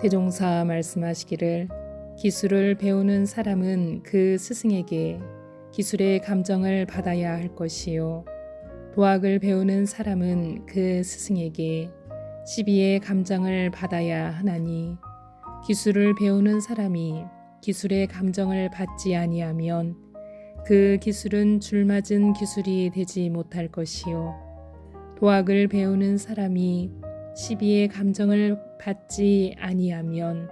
대종사 말씀하시기를 기술을 배우는 사람은 그 스승에게 기술의 감정을 받아야 할 것이요. 도학을 배우는 사람은 그 스승에게 시비의 감정을 받아야 하나니 기술을 배우는 사람이 기술의 감정을 받지 아니하면 그 기술은 줄맞은 기술이 되지 못할 것이요. 도학을 배우는 사람이 시비의 감정을 받지 아니하면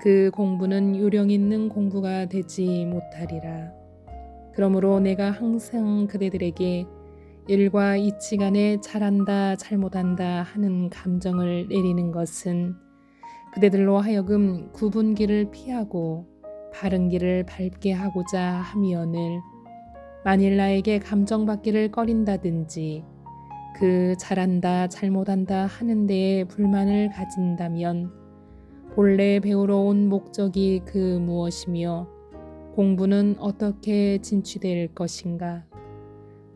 그 공부는 요령 있는 공부가 되지 못하리라. 그러므로 내가 항상 그대들에게 일과 이치 간에 잘한다 잘못한다 하는 감정을 내리는 것은 그대들로 하여금 구분 길을 피하고 바른 길을 밟게 하고자 함이오늘 만일 나에게 감정받기를 꺼린다든지 그 잘한다 잘못한다 하는 데에 불만을 가진다면 본래 배우러 온 목적이 그 무엇이며 공부는 어떻게 진취될 것인가?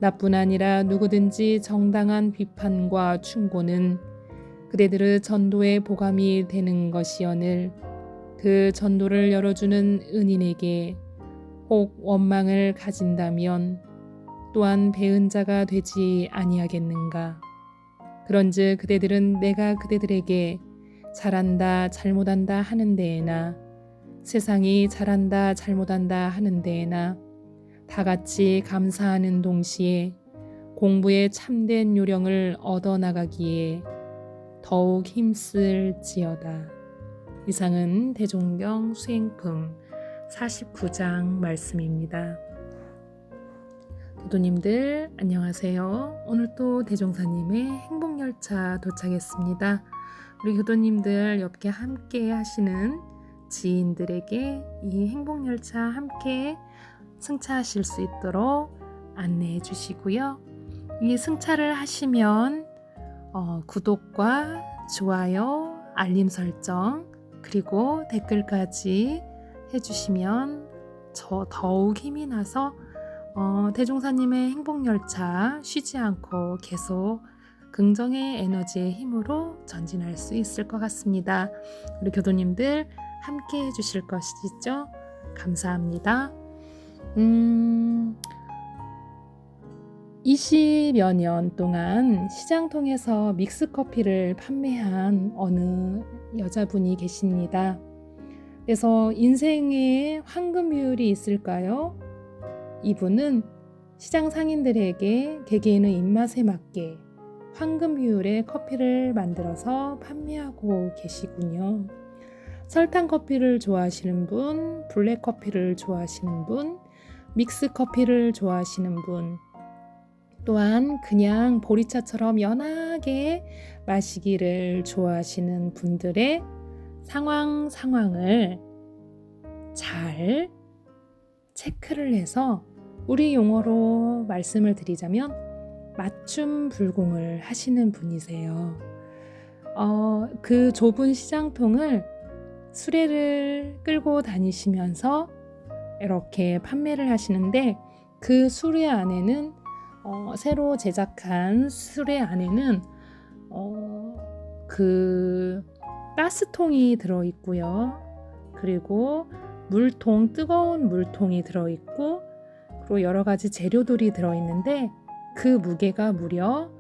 나뿐 아니라 누구든지 정당한 비판과 충고는 그대들의 전도의 보감이 되는 것이오늘 그 전도를 열어주는 은인에게 혹 원망을 가진다면 또한 배은 자가 되지 아니하겠는가 그런즉 그대들은 내가 그대들에게 잘한다 잘못한다 하는 데에나 세상이 잘한다 잘못한다 하는 데에나 다 같이 감사하는 동시에 공부에 참된 요령을 얻어 나가기에 더욱 힘쓸지어다. 이상은 대종경 수행품 49장 말씀입니다. 도도님들 안녕하세요. 오늘 또 대종사님의 행복열차 도착했습니다. 우리 교도님들 옆에 함께 하시는 지인들에게 이 행복열차 함께 승차하실 수 있도록 안내해 주시고요. 이 승차를 하시면 어, 구독과 좋아요, 알림 설정, 그리고 댓글까지 해주시면 저 더욱 힘이 나서 어, 대종사님의 행복열차 쉬지 않고 계속 긍정의 에너지의 힘으로 전진할 수 있을 것 같습니다. 우리 교도님들 함께 해주실 것이죠? 감사합니다. 음, 20여 년 동안 시장 통해서 믹스 커피를 판매한 어느 여자분이 계십니다. 그래서 인생에 황금 비율이 있을까요? 이분은 시장 상인들에게 개개인의 입맛에 맞게 황금 비율의 커피를 만들어서 판매하고 계시군요. 설탕 커피를 좋아하시는 분, 블랙 커피를 좋아하시는 분, 믹스 커피를 좋아하시는 분, 또한 그냥 보리차처럼 연하게 마시기를 좋아하시는 분들의 상황 상황을 잘 체크를 해서 우리 용어로 말씀을 드리자면 맞춤 불공을 하시는 분이세요. 어, 그 좁은 시장통을 수레를 끌고 다니시면서 이렇게 판매를 하시는데 그 수레 안에는 어, 새로 제작한 수레 안에는 어, 그 가스통이 들어 있고요. 그리고 물통 뜨거운 물통이 들어 있고 그리고 여러 가지 재료들이 들어 있는데 그 무게가 무려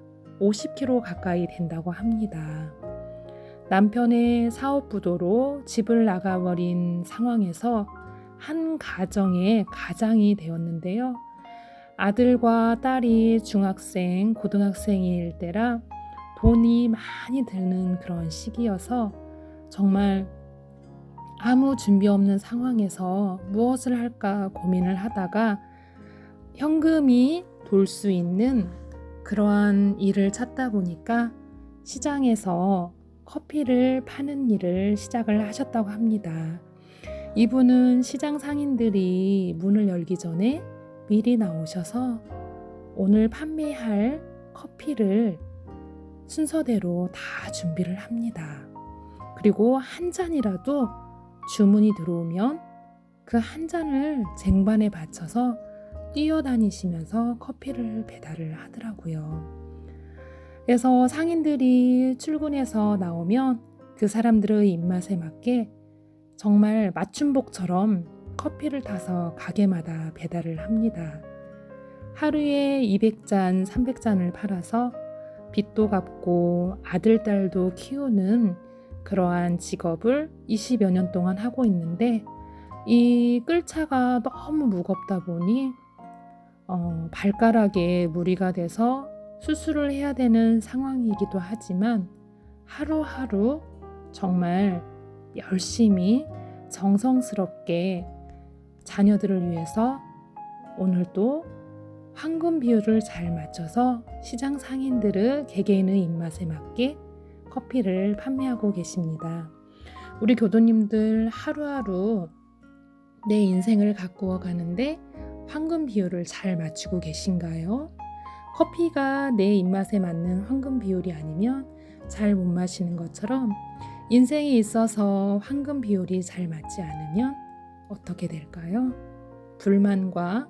50kg 가까이 된다고 합니다. 남편의 사업 부도로 집을 나가버린 상황에서 한 가정의 가장이 되었는데요. 아들과 딸이 중학생, 고등학생일 때라 돈이 많이 드는 그런 시기여서 정말 아무 준비 없는 상황에서 무엇을 할까 고민을 하다가 현금이 돌 수 있는 그러한 일을 찾다 보니까 시장에서 커피를 파는 일을 시작을 하셨다고 합니다. 이분은 시장 상인들이 문을 열기 전에 미리 나오셔서 오늘 판매할 커피를 순서대로 다 준비를 합니다. 그리고 한 잔이라도 주문이 들어오면 그 한 잔을 쟁반에 받쳐서 뛰어다니시면서 커피를 배달을 하더라고요. 그래서 상인들이 출근해서 나오면 그 사람들의 입맛에 맞게 정말 맞춤복처럼 커피를 타서 가게마다 배달을 합니다. 하루에 200잔, 300잔을 팔아서 빚도 갚고 아들, 딸도 키우는 그러한 직업을 20여 년 동안 하고 있는데 이 끌차가 너무 무겁다 보니 어, 발가락에 무리가 돼서 수술을 해야 되는 상황이기도 하지만 하루하루 정말 열심히 정성스럽게 자녀들을 위해서 오늘도 황금 비율을 잘 맞춰서 시장 상인들의 개개인의 입맛에 맞게 커피를 판매하고 계십니다. 우리 교도님들 하루하루 내 인생을 가꾸어 가는데 황금 비율을 잘 맞추고 계신가요? 커피가 내 입맛에 맞는 황금 비율이 아니면 잘 못 마시는 것처럼 인생에 있어서 황금 비율이 잘 맞지 않으면 어떻게 될까요? 불만과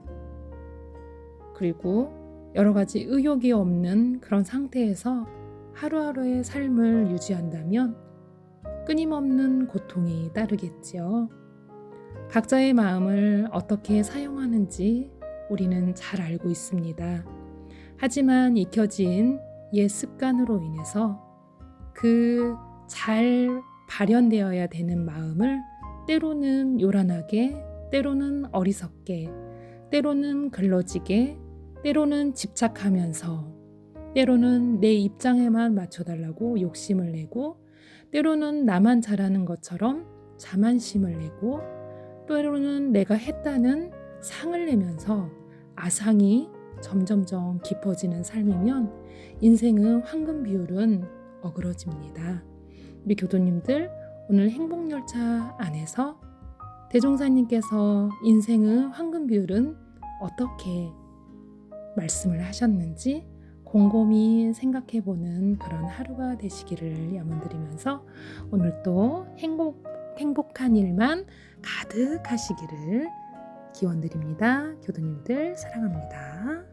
그리고 여러 가지 의욕이 없는 그런 상태에서 하루하루의 삶을 유지한다면 끊임없는 고통이 따르겠지요. 각자의 마음을 어떻게 사용하는지 우리는 잘 알고 있습니다. 하지만 익혀진 옛 습관으로 인해서 그 잘 발현되어야 되는 마음을 때로는 요란하게, 때로는 어리석게, 때로는 글러지게, 때로는 집착하면서, 때로는 내 입장에만 맞춰달라고 욕심을 내고, 때로는 나만 잘하는 것처럼 자만심을 내고, 때로는 내가 했다는 상을 내면서 아상이 점점점 깊어지는 삶이면 인생의 황금 비율은 어그러집니다. 우리 교도님들 오늘 행복열차 안에서 대종사님께서 인생의 황금 비율은 어떻게 말씀을 하셨는지 곰곰이 생각해 보는 그런 하루가 되시기를 염원드리면서 오늘 또 행복, 행복한 일만 가득하시기를 기원 드립니다. 교도님들 사랑합니다.